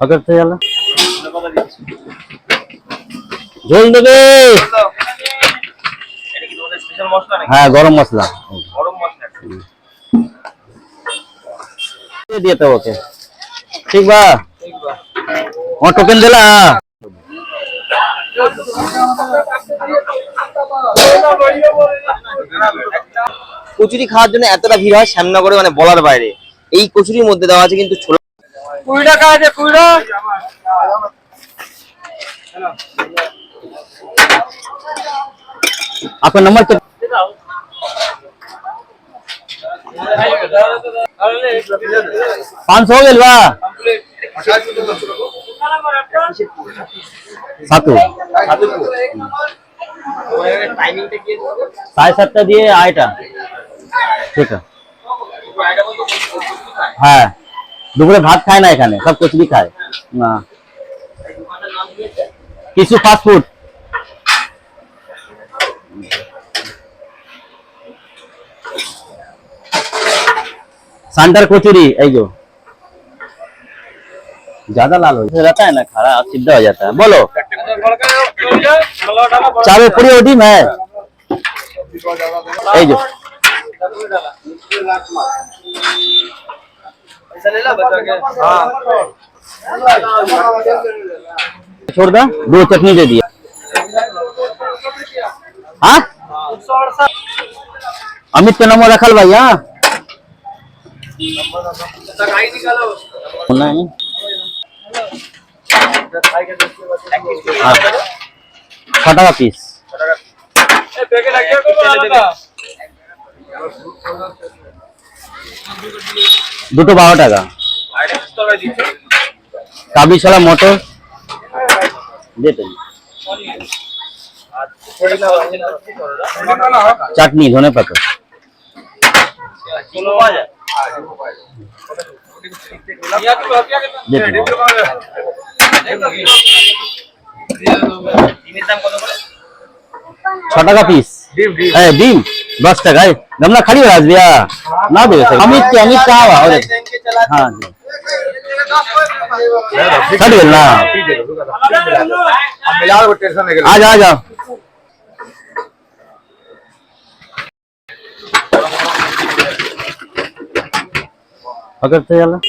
পকেটে গেল ঝোল দেবে হ্যাঁ গরম মশলা দিয়ে ওকে ঠিক বা টোকেন দিলা কচুরি খাওয়ার জন্য এতটা ভিড় হয় শ্যামনগরে মানে বলার বাইরে এই কচুরির মধ্যে দেওয়া আছে কিন্তু कुईडा कहाँ ते कुईडा आपका नंबर तो पांच सौ गए बा सातो साढ़े सातटा दिए आयटा ठीक है हाँ दो번에 ভাত খায় না এখানে সব কিছুই খায়। হ্যাঁ। কিছু ফাস্ট ফুড। স্যান্ডাল কোচুরি এই যে। ज्यादा लाल होत रहता है ना खारा एसिड हो जाता है बोलो। चावे پوری ও ডিম। হ্যাঁ। এই যে। हाँ। छोड़ दो दो चटनी दे दिया हाँ? अमित के नंबर रखल भाई हाँ, हाँ। फटाका पीस फटाका দুটো বারো টাকা কাবিশালা মটর দেখুন চাটনি ধনে পাতা ছ টাকা পিস হ্যাঁ ডিম দশ টাকায় ગમલા ખાલી રાજ ભૈયા ના દેવે સાહેબ અમિત કે અમિત કા આવે હા જી खड़ी ना आ जाओ आ जाओ पकड़ते जाला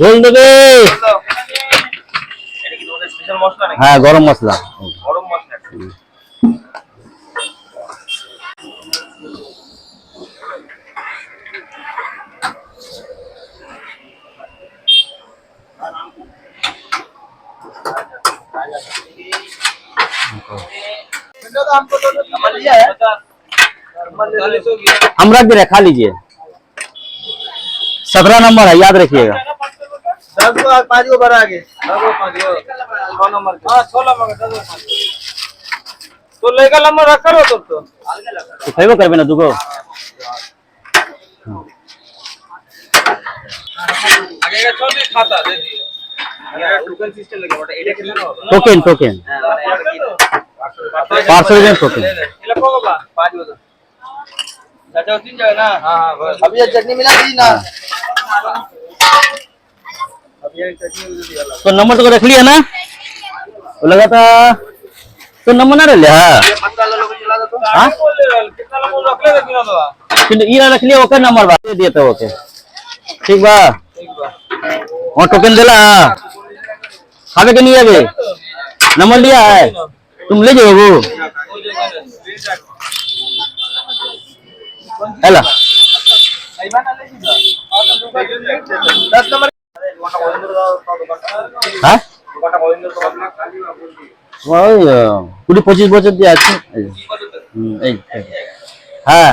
झोल देवे हाँ गरम मसला हम रख दे खा लीजिए सत्रह नंबर है याद रखिएगा तो गो बड़ा नंबर तो लेगा नंबर रख करो तुम तो खेबो करबे ना टोकन टोकन पार्सल के होते हैं अभी ये चटनी मिला दी ना अभी चटनी तो नमक तो रख लिया ना वो लगा था तो नंबर ना रख लिया हाँ। तो। हाँ? रख लिया ओके नंबर बात दिए तो ओके ठीक बा और टोकन दिला हाँ। खावे के नहीं अभी तो। नंबर लिया है তুমি লেগে বাবু হ্যালো হ্যাঁ কুড়ি পঁচিশ বছর দিয়ে আছে এই হ্যাঁ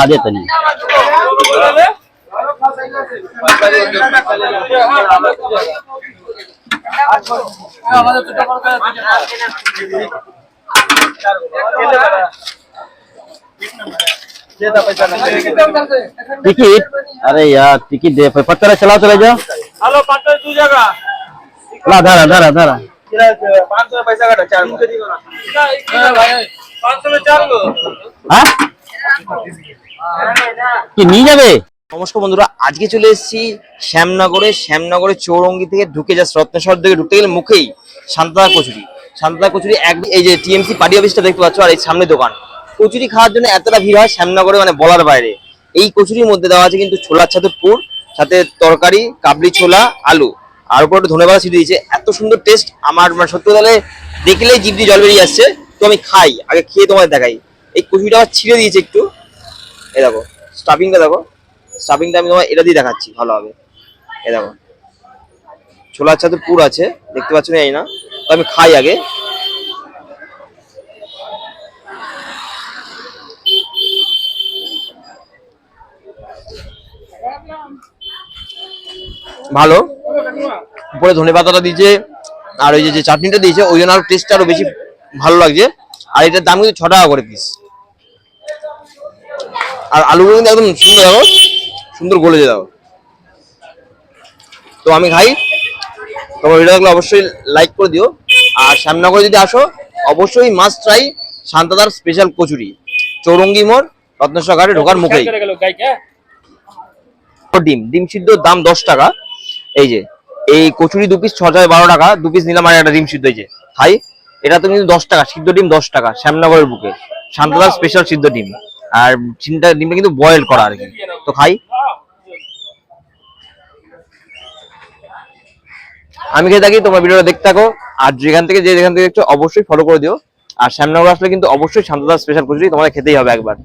আদে তো নি আজ আমরা দুটো করব টিকিট আরে ইয়া টিকিট দে পফটা চালাও চলে যাও আলো পাটো দুই জায়গা দাদা দাদা দাদা 500 টাকা কাটবে চার্জ দিও না আরে ভাই হ্যাঁ? নিয়ে যাবে নমস্কার বন্ধুরা আজকে চলে এসেছি শ্যামনগরে শ্যামনগরে চৌরঙ্গি থেকে ঢুকে যা রত্নেশ্বর থেকে ঢুকতে গেলে মুখেই শান্তদা কচুরি শান্তদা কচুরি এক এই যে টিএমসি পার্টি অফিসটা দেখতে পাচ্ছ আর এই সামনে দোকান কচুরি খাওয়ার জন্য এতটা ভিড় হয় শ্যামনগরে মানে বলার বাইরে এই কচুরির মধ্যে দেওয়া আছে কিন্তু ছোলার ছাতুর পুর সাথে তরকারি কাবলি ছোলা আলু আর উপর ধনেপাতা ছিটিয়ে দিয়েছে এত সুন্দর টেস্ট আমার মানে সত্যি তাহলে দেখলেই জিভ দিয়ে জল বেরিয়ে যাচ্ছে তো আমি খাই আগে খেয়ে তোমাদের দেখাই এই কচুটা আমার ছিঁড়ে দিয়েছে একটু এ দেখো স্টাফিংটা দেখো স্টাফিংটা আমি তোমার এটা দিয়ে দেখাচ্ছি ভালো হবে এ দেখো ছোলার ছাতে পুর আছে দেখতে পাচ্ছ না এই না তো আমি খাই আগে ভালো উপরে ধনে পাতাটা দিয়েছে আর ওই যে চাটনিটা দিয়েছে ওই জন্য আরো টেস্টটা আরো বেশি ভালো লাগছে আর এটার দাম কিন্তু ছ টাকা করে পিস আর আলুগুলো কিন্তু একদম সুন্দর দেখো সুন্দর গলে যাও তো আমি খাই তোমার ভিডিও দেখলে অবশ্যই লাইক করে দিও আর শ্যামনগরে যদি আসো অবশ্যই মাস্ট ট্রাই শান্তাদার স্পেশাল কচুরি চৌরঙ্গি মোড় রত্নেশ্বর ঘাটে ঢোকার মুখে ডিম ডিম সিদ্ধ দাম দশ টাকা এই যে এই কচুরি দু পিস ছ টাকা বারো টাকা দু পিস নিলাম আর একটা ডিম সিদ্ধ এই যে খাই এটা তো কিন্তু দশ টাকা সিদ্ধ ডিম দশ টাকা শ্যামনগরের বুকে শান্তদা স্পেশাল সিদ্ধ ডিম আর চিন্তা ডিমটা কিন্তু বয়েল করা আর কি তো খাই আমি খেয়ে থাকি তোমার ভিডিওটা দেখতে থাকো আর যেখান থেকে যে যেখান থেকে দেখছো অবশ্যই ফলো করে দিও আর শ্যামনগর আসলে কিন্তু অবশ্যই শান্তদা স্পেশাল কচুরি তোমাদের খেতেই হবে একবার